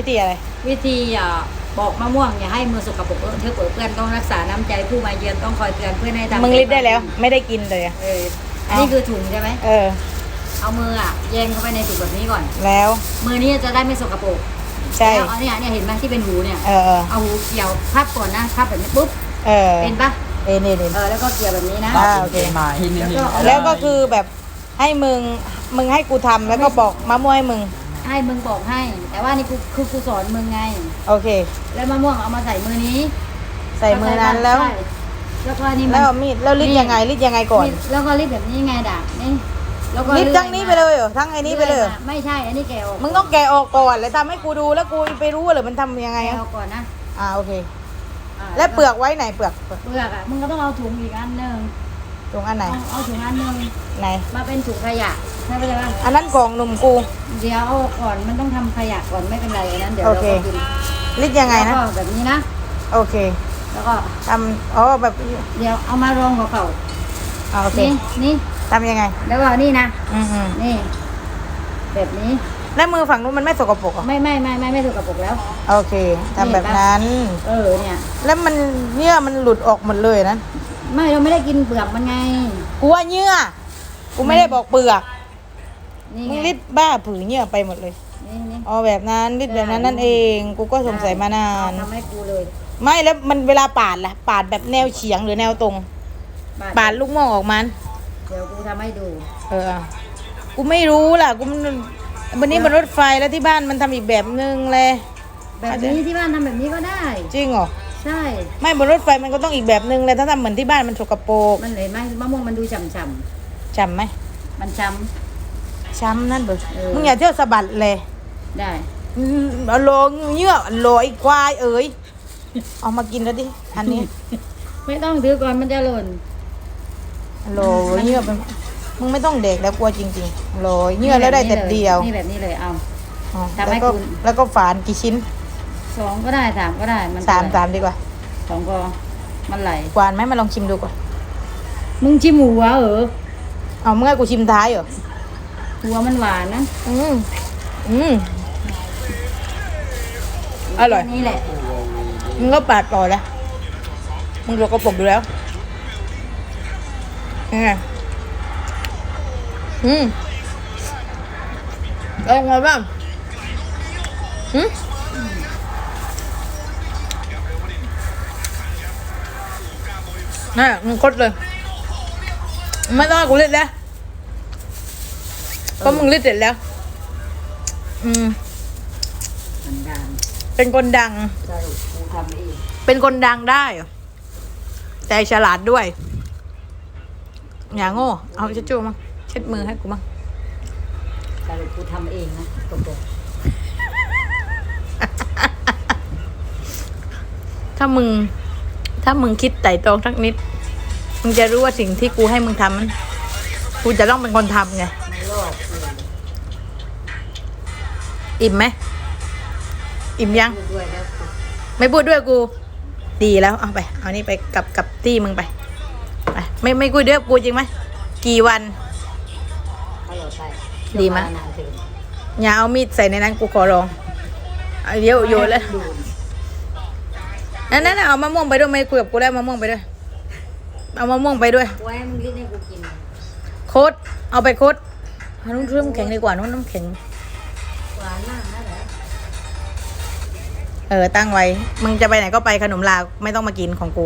วิธีอะไร วิธีอะบอกมะม่วงอย่าให้มือสกปรกเลอะเทอะเปื้อนเปื้อนต้องรักษาน้ำใจผู้มาเยือนต้องคอยเตือนเพื่อนให้ทำมึงลิดได้แล้ว ไม่ได้กินเลยอะเอออันนี้คือถุงใช่ไหมเออ เอามืออะแยงเข้าไปในถุงแบบนี้ก่อน แล้ว มือนี้จะได้ไม่สกปรกใช่แล้วเอาเนี่ยเนี่ยเห็นไหมที่เป็นหูเนี่ยเออ เออเอาหูเกี่ยวพับก่อนนะพับแบบนี้ปุ๊บเออเป็นปะเอ็นเอ็นเอ็นเออแล้วก็เกี่ยวแบบนี้นะอ่าโอเค มาหินหินหินแล้วก็คือแบบให้มึงมึงให้กูทำแล้วก็บอกมะม่วงให้มึง ให้มึงบอกให้ แต่ว่านี่กูคือกูสอนมึงไง โอเค แล้วมะม่วงเอามาใส่มือนี้ใส่มือนั้นแล้ว ใช่แล้วก็นี่มันแล้วเอามีดแล้วลิดยังไงลิดยังไงก่อนนี่แล้วก็รีบแบบนี้ไงด่างนี่แล้วก็ลิดเอยทั้งนี้ไปเลยเหรอทั้งไอ้นี้ไปเลยเหรอมาไม่ใช่อันนี้แกะออกมึงต้องแกะออกก่อนแล้วทำให้กูดูแล้วกูไปรู้ว่าหรือมันทำยังไงแกะอะออกก่อนนะอ่าโอเคาแล้วเปลือกไว้ไหนเปลือกเปลือกเปลือกอะมึงก็ต้องเอาถุงอีกอันหนึ่ง ตรงอันไหน เอาเอาถุงอันหนึ่งไหน มาเป็นถุงขยะใช่ไหมล่ะอันนั้นของหนุ่มกู เดี๋ยวเอาก่อนมันต้องทำขยะก่อนไม่เป็นไรอันนั้นเดี๋ยวเราโอเค ก็กินลิดยังไงนะ แล้วก็แบบนี้นะ โอเคแล้วก็ทำอ๋อแบบเดี๋ยวเอามารองกับเขาอ่าโอเคนี่นี่ทำยังไง แล้วก็นี่นะ อืมอืมนี่ แบบนี้แล้วมือฝั่งนู้นมันไม่สกปรกเหรอไม่ไม่ไม่ไม่ไม่ถูกกับปกแล้ว โอเคทำแบบนั้น เออเนี่ย แล้วมันเยื่อมันหลุดออกหมดเลยนะ ไม่เราไม่ได้กินเปลือกมันไง กูว่าเยื่อกูไม่ได้บอกเปลือกนี่มึไงงริดบ้าผือเยื่อไปหมดเลยนี่นี่อ๋อแบบนั้นริดแบบนั้นนั่นเอง กูก็สงสัยมานาน ทำให้กูเลยไม่แล้วมันเวลาปาดล่ะปาดแบบแนวเฉียงหรือแนวตรง ปาดลูกโม่งออกมันเดี๋ยวกูทำให้ดู เออ กูไม่รู้ล่ะกูมันวันนี้มันรถไฟแล้วที่บ้านมันทำอีกแบบนึงเลย แบบนี้ที่บ้านทำแบบนี้ก็ได้ จริงเหรอ ใช่ ไม่บนรถไฟมันก็ต้องอีกแบบนึงเลยถ้าทำเหมือนที่บ้านมันสกปรกมันเลยไหมมะม่วงมันดูฉ่ำจำไหมๆมันช้ ช้ำนั่นเบิเออมึงอย่าเที่ยวสะบัดเลยำได้ อืมเอาโลงเยื่อโลไอ้ควายเอ๋ยเอามากินแล้วดิอันนี้ ไม่ต้องถือก่อนมันจะหล่น โลเยื่อเป็นมึงไม่ต้องเด็กแล้วกลัวจริงๆโลเยื่อแล้วได้แต่เดียวนี่แบบนี้เลยเอา อ๋อทำให้แล้วก็คุณ แล้วก็ฝานกี่ชิ้น สองก็ได้สามก็ได้ มันสามเท่ไหร่สามดีกว่าสองก็มันไหลหวานไหมมาลองชิมดูก่อนมึงชิมหัวเหรอเอาเมื่อกูชิมท้ายเหรอหัวมันหวานนะอืมอืมอร่อยแค่นี่แหละมึงก็ปาดต่อแล้วมึงโลกระปรกดูแล้วยังไงอืมเอาไงบ้างหืม น่ะมึงคดเลย ไม่ต้องให้กูเล่นแล้วเพราะมึงเล่นเสร็จแล้ว อืม มันดังเป็นคนดัง สรุปกูทำเองเป็นคนดังได้เหรอแต่ฉลาดด้วย อย่าโง่ เอาเช็ดจูมั้งเช็ดมือให้กูมั้งสรุปกูทำเองนะตกถ้ามึง ถ้ามึงคิดไต่ตรองสักนิด มึงจะรู้ว่าสิ่งที่กูให้มึงทำมันกูจะต้องเป็นคนทำไง อิ่มไหม อิ่มยัง ไม่พูดด้วยกู ดีแล้ว เอาไป เอานี่ไปกับกับที่มึงไป ไป ไม่ไม่คุยด้วยกูจริงไหม กี่วันดีมั้ยอย่าเอามีดใส่ในนั้นกูขอร้อง เอาเดี๋ยวโยนแล้ว นั่นนั่นน่ะเอามะม่วงไปด้วยไม่คุยกับกูได้มะม่วงไปด้วย เอามะม่วงไปด้วย ไว้ให้มึงรีดให้กูกินโคตรเอาไปโคตรเอาน้ำน้ำแข็งดีกว่าน้ำน้ำแข็ง หวานมากนะเหรอเออตั้งไว้ มึงจะไปไหนก็ไปขนมลาไม่ต้องมากินของกู